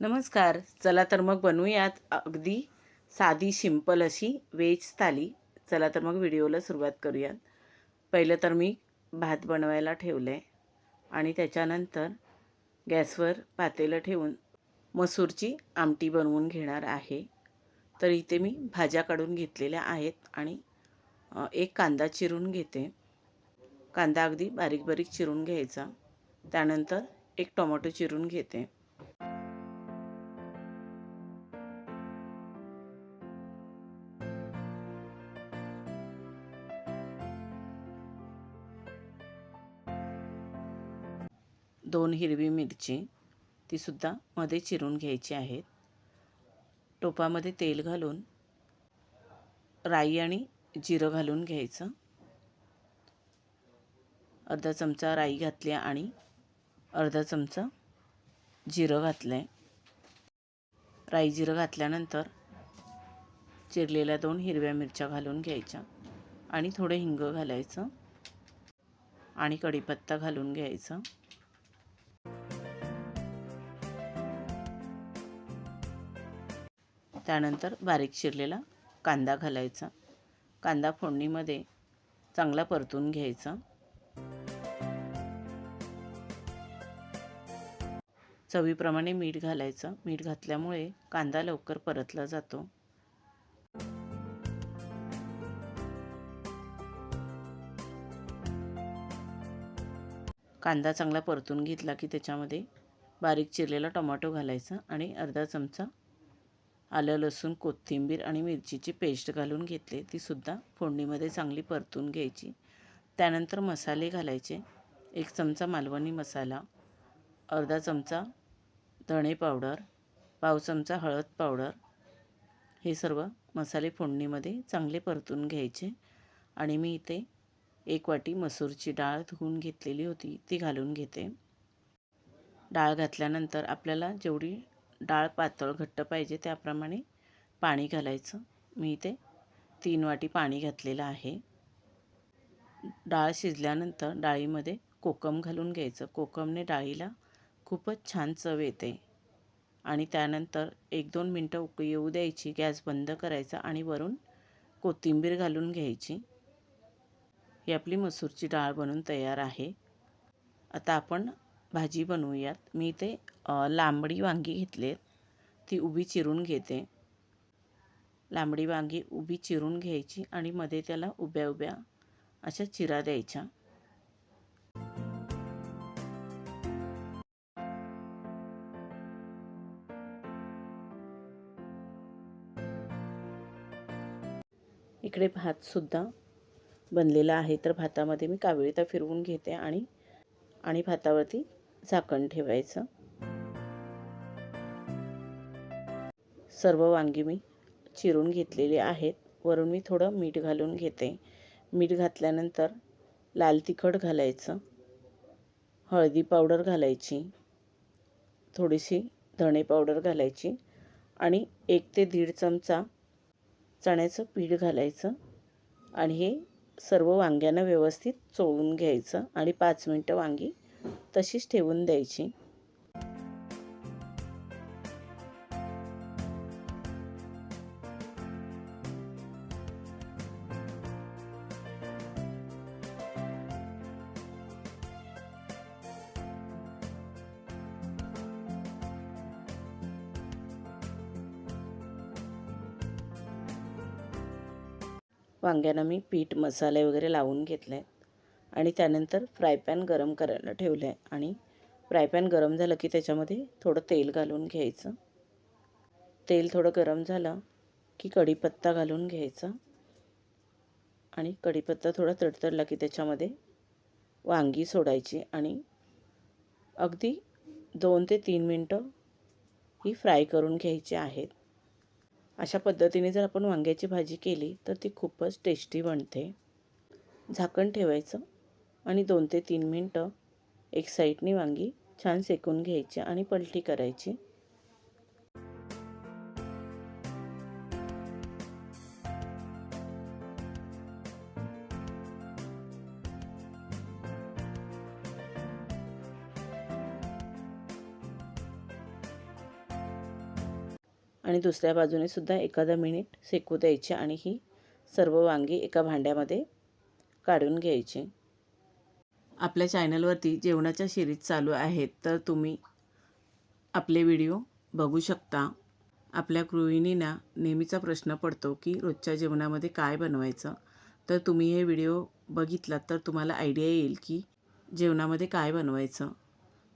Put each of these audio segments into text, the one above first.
नमस्कार चला तर मग बनवूयात अगदी साधी सिंपल अशी वेज थाली. चला तर मग व्हिडिओला सुरुवात करूयात. पहिलं तर मी भात बनवायला ठेवलं आहे आणि त्याच्यानंतर गॅसवर पातेलं ठेवून मसूरची आमटी बनवून घेणार आहे. तर इथे मी भाज्या काढून घेतलेल्या आहेत आणि एक कांदा चिरून घेते. कांदा अगदी बारीक बारीक चिरून घ्यायचा. त्यानंतर एक टोमॅटो चिरून घेते. दोन हिरवी मिरची तीसुद्धा मध्ये चिरून घ्यायची आहेत. टोपामध्ये तेल घालून राई आणि जिरं घालून घ्यायचं. अर्धा चमचा राई घातली आणि अर्धा चमचा जिरं घातलं आहे राई जिरं घातल्यानंतर चिरलेल्या दोन हिरव्या मिरच्या घालून घ्यायच्या आणि थोडं हिंग घालायचं आणि कढीपत्ता घालून घ्यायचं. त्यानंतर बारीक चिरलेला कांदा घालायचा. कांदा फोडणीमध्ये चांगला परतून घ्यायचा. चवीप्रमाणे मीठ घालायचं. मीठ घातल्यामुळे कांदा लवकर परतला जातो. कांदा चांगला परतून घेतला की त्याच्यामध्ये बारीक चिरलेला टोमॅटो घालायचा आणि अर्धा चमचा आलं लसूण कोथिंबीर आणि मिरचीची पेस्ट घालून घेतली. तीसुद्धा फोडणीमध्ये चांगली परतून घ्यायची. त्यानंतर मसाले घालायचे. एक चमचा मालवणी मसाला अर्धा चमचा धणे पावडर पाव चमचा हळद पावडर. हे सर्व मसाले फोडणीमध्ये चांगले परतून घ्यायचे. आणि मी इथे एक वाटी मसूरची डाळ धुवून घेतलेली होती. ती घालून घेते. डाळ घातल्यानंतर आपल्याला जेवढी डाळ पातळ घट्ट पाहिजे त्याप्रमाणे पाणी घालायचं. मी इथे तीन वाटी पाणी घातलेलं आहे. डाळ शिजल्यानंतर डाळीमध्ये कोकम घालून घ्यायचं. कोकमने डाळीला खूपच छान चव येते. आणि त्यानंतर एक दोन मिनटं उकळी येऊ द्यायची. गॅस बंद करायचा आणि वरून कोथिंबीर घालून घ्यायची. ही आपली मसूरची डाळ बनून तयार आहे. आता आपण भाजी बनवूयात. मी ते लांबडी वांगी घेतलेत ती उभी चिरून घेते. लांबडी वांगी उभी चिरून घ्यायची आणि मध्ये त्याला उभ्या उभ्या अशा चिरा द्यायच्या. इकडे भातसुद्धा बनलेला आहे. तर भातामध्ये मी कावळीता फिरवून घेते आणि आणि भातावरती झाकण ठेवायचं. सर्व वांगी मी चिरून घेतलेली आहेत. वरून मी थोडं मीठ घालून घेते. मीठ घातल्यानंतर लाल तिखट घालायचं. हळदी पावडर घालायची. थोडीशी धणे पावडर घालायची. आणि एक ते दीड चमचा चण्याचं पीठ घालायचं. आणि हे सर्व वांग्यांना व्यवस्थित चोळून घ्यायचं. आणि पाच मिनटं वांगी तशीच ठेवून द्यायची. वांग्यांना मी पीठ मसाले वगैरे लावून घेतले. आणि त्यानंतर फ्राय पॅन गरम करायला ठेवलं आहे आणि फ्राय पॅन गरम झालं की त्याच्यामध्ये थोडं तेल घालून घ्यायचं. तेल थोडं गरम झालं की कढीपत्ता घालून घ्यायचा. आणि कढीपत्ता थोडा तडतडला की त्याच्यामध्ये वांगी सोडायची. आणि अगदी दोन ते तीन मिनटं ही फ्राय करून घ्यायची आहेत. अशा पद्धतीने जर आपण वांग्याची भाजी केली तर ती खूपच टेस्टी बनते. झाकण ठेवायचं. आणि दोन ते तीन मिनटं एक साईडनी वांगी छान सेकून घ्यायची आणि पलटी करायची. आणि दुसऱ्या बाजूने सुद्धा एखादा मिनिट शेकू द्यायचे आणि ही सर्व वांगी एका भांड्यामध्ये काढून घ्यायची. आपल्या चॅनलवरती जेवणाच्या सिरीज चालू आहेत तर तुम्ही आपले व्हिडिओ बघू शकता. आपल्या गृहिणींना नेहमीचा प्रश्न पडतो की रोजच्या जेवणामध्ये काय बनवायचं? तर तुम्ही हे व्हिडिओ बघितलात तर तुम्हाला आयडिया येईल की जेवणामध्ये काय बनवायचं.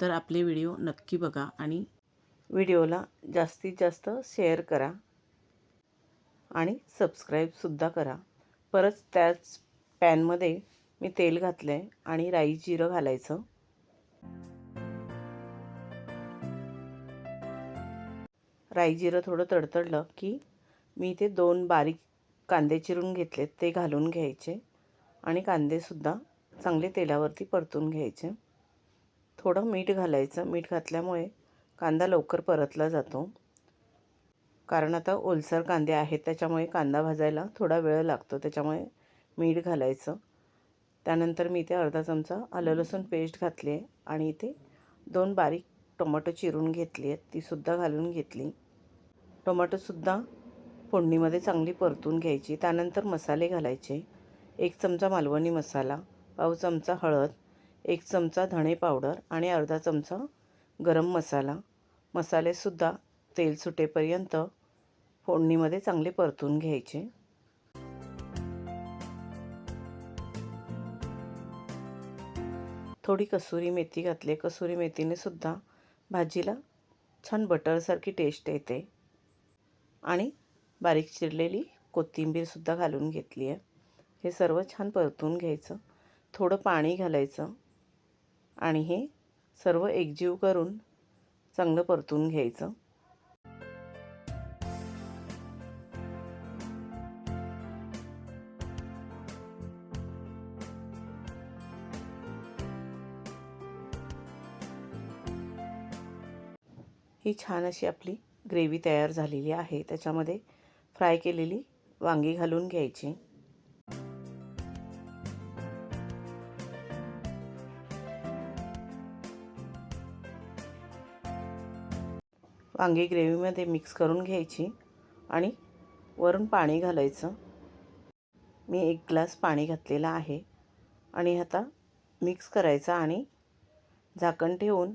तर आपले व्हिडिओ नक्की बघा आणि व्हिडिओला जास्तीत जास्त शेअर करा आणि सबस्क्राईबसुद्धा करा. परत त्याच पॅनमध्ये मी तेल घातलं आहे आणि राई जिरं घालायचं. राई जिरं थोडं तडतडलं की मी इथे दोन बारीक कांदे चिरून घेतलेत ते घालून घ्यायचे आणि कांदेसुद्धा चांगले तेलावरती परतून घ्यायचे. थोडं मीठ घालायचं मीठ घातल्यामुळे कांदा लवकर परतला जातो. कारण आता ओलसर कांदे आहेत त्याच्यामुळे कांदा भाजायला थोडा वेळ लागतो त्याच्यामुळे मीठ घालायचं. त्यानंतर मी इथे अर्धा चमचा आलं लसूण पेस्ट घातली आहे आणि इथे दोन बारीक टोमॅटो चिरून घेतली आहेत. तीसुद्धा घालून घेतली. टोमॅटोसुद्धा फोडणीमध्ये चांगली परतून घ्यायची. त्यानंतर मसाले घालायचे. एक चमचा मालवणी मसाला पाव चमचा हळद एक चमचा धणे पावडर आणि अर्धा चमचा गरम मसाला. मसालेसुद्धा तेल सुटेपर्यंत फोडणीमध्ये चांगले परतून घ्यायचे. थोडी कसुरी मेथी घातली. कसुरी मेथीने सुद्धा भाजीला छान बटरसारखी टेस्ट येते. आणि बारीक चिरलेली कोथिंबीरसुद्धा घालून घेतली आहे. हे सर्व छान परतून घ्यायचं. थोडं पाणी घालायचं. आणि हे सर्व एकजीव करून चांगलं परतून घ्यायचं. ही छान अशी आपली ग्रेव्ही तयार झालेली आहे. त्याच्यामध्ये फ्राय केलेली वांगी घालून घ्यायची. वांगी ग्रेव्हीमध्ये मिक्स करून घ्यायची आणि वरून पाणी घालायचं. मी एक ग्लास पाणी घातलेलं आहे आणि आता मिक्स करायचं आणि झाकण ठेवून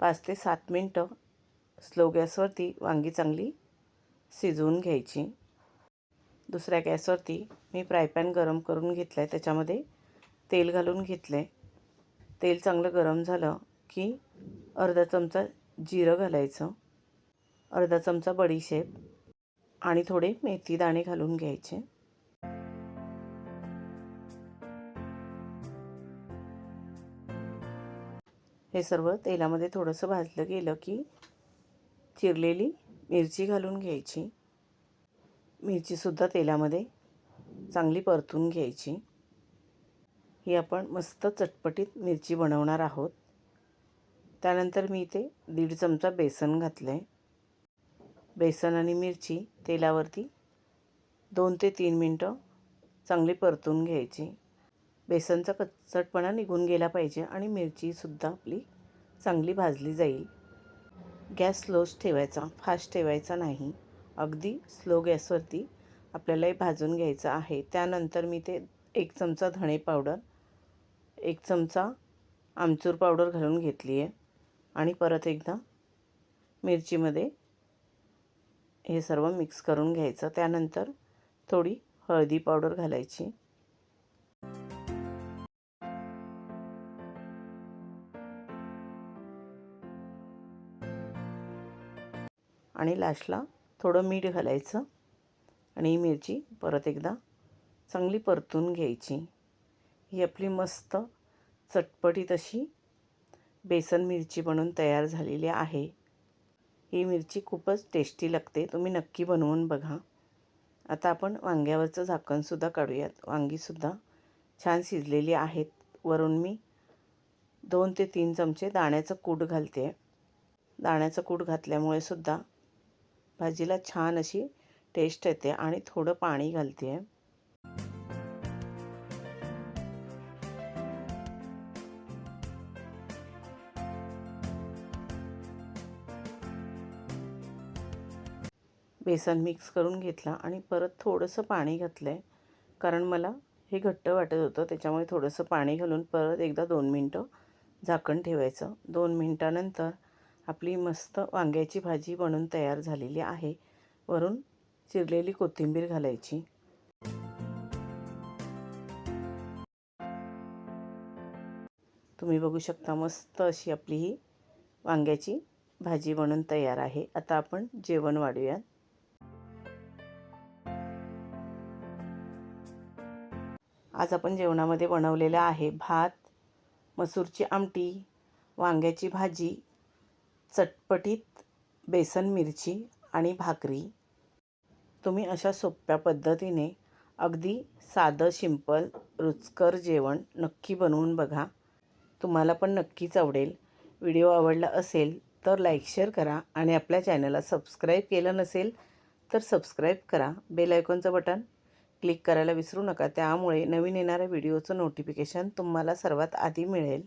पाच ते सात मिनटं स्लो गॅसवरती वांगी चांगली शिजवून घ्यायची. दुसऱ्या गॅसवरती मी फ्रायपॅन गरम करून घेतलं आहे त्याच्यामध्ये तेल घालून घेतलं आहे तेल चांगलं गरम झालं की अर्धा चमचा जिरं घालायचं. अर्धा चमचा बडीशेप आणि थोडे मेथी दाणे घालून घ्यायचे. हे सर्व तेलामध्ये थोडंसं भाजलं गेलं की चिरलेली मिरची घालून घ्यायची. मिरचीसुद्धा तेलामध्ये चांगली परतून घ्यायची. ही आपण मस्त चटपटीत मिरची बनवणार आहोत. त्यानंतर मी इथे दीड चमचा बेसन घातलं आहे बेसन आणि मिरची तेलावरती दोन ते तीन मिनटं चांगली परतून घ्यायची. बेसनचा कच्चटपणा निघून गेला पाहिजे आणि मिरचीसुद्धा आपली चांगली भाजली जाईल. गॅस स्लोच ठेवायचा फास्ट ठेवायचा नाही. अगदी स्लो गॅसवरती आपल्याला हे भाजून घ्यायचं आहे. त्यानंतर मी ते एक चमचा धणे पावडर एक चमचा आमचूर पावडर घालून घेतली आहे. आणि परत एकदा मिरचीमध्ये हे सर्व मिक्स करून घ्यायचं. त्यानंतर थोडी हळदी पावडर घालायची. आणि लास्टला थोडं मीठ घालायचं आणि ही मिरची परत एकदा चांगली परतून घ्यायची. ही आपली मस्त चटपटीत अशी बेसन मिरची बनवून तयार झालेली आहे. ही मिरची खूपच टेस्टी लागते. तुम्ही नक्की बनवून बघा. आता आपण वांग्यावरचं झाकणसुद्धा काढूयात. वांगीसुद्धा छान शिजलेली आहेत. वरून मी दोन ते तीन चमचे दाण्याचं कूट घालते. दाण्याचं कूट घातल्यामुळे सुद्धा भाजीला छान अशी टेस्ट येते आणि थोडं पाणी घालते आहे बेसन मिक्स करून घेतला आणि परत थोडंसं पाणी घातलं आहे कारण मला हे घट्ट वाटत होतं त्याच्यामुळे थोडंसं पाणी घालून परत एकदा दोन मिनटं झाकण ठेवायचं. दोन मिनटानंतर आपली मस्त वांग्याची भाजी बनून तयार झालेली आहे. वरून चिरलेली कोथिंबीर घालायची. तुम्ही बघू शकता मस्त अशी आपली ही वांग्याची भाजी बनून तयार आहे. आता आपण जेवण वाढूयात. आज आपण जेवणामध्ये बनवलेलं आहे भात मसूरची आमटी वांग्याची भाजी चटपटीत बेसन मिरची आणि भाकरी. तुम्ही अशा सोप्या पद्धतीने अगदी साधं शिंपल रुचकर जेवण नक्की बनवून बघा. तुम्हाला पण नक्कीच आवडेल. व्हिडिओ आवडला असेल तर लाईक शेअर करा आणि आपल्या चॅनलला सबस्क्राईब केलं नसेल तर सबस्क्राईब करा. बेल आयकॉनचं बटन क्लिक करायला विसरू नका. त्यामुळे नवीन येणाऱ्या व्हिडिओचं नोटिफिकेशन तुम्हाला सर्वात आधी मिळेल.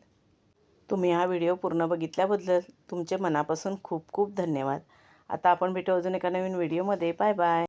तुम्ही हा व्हिडिओ पूर्ण बघितल्याबद्दल तुमचे मनापासून खूप खूप धन्यवाद. आता आपण भेटू अजून एका नवीन व्हिडिओमध्ये. Bye bye.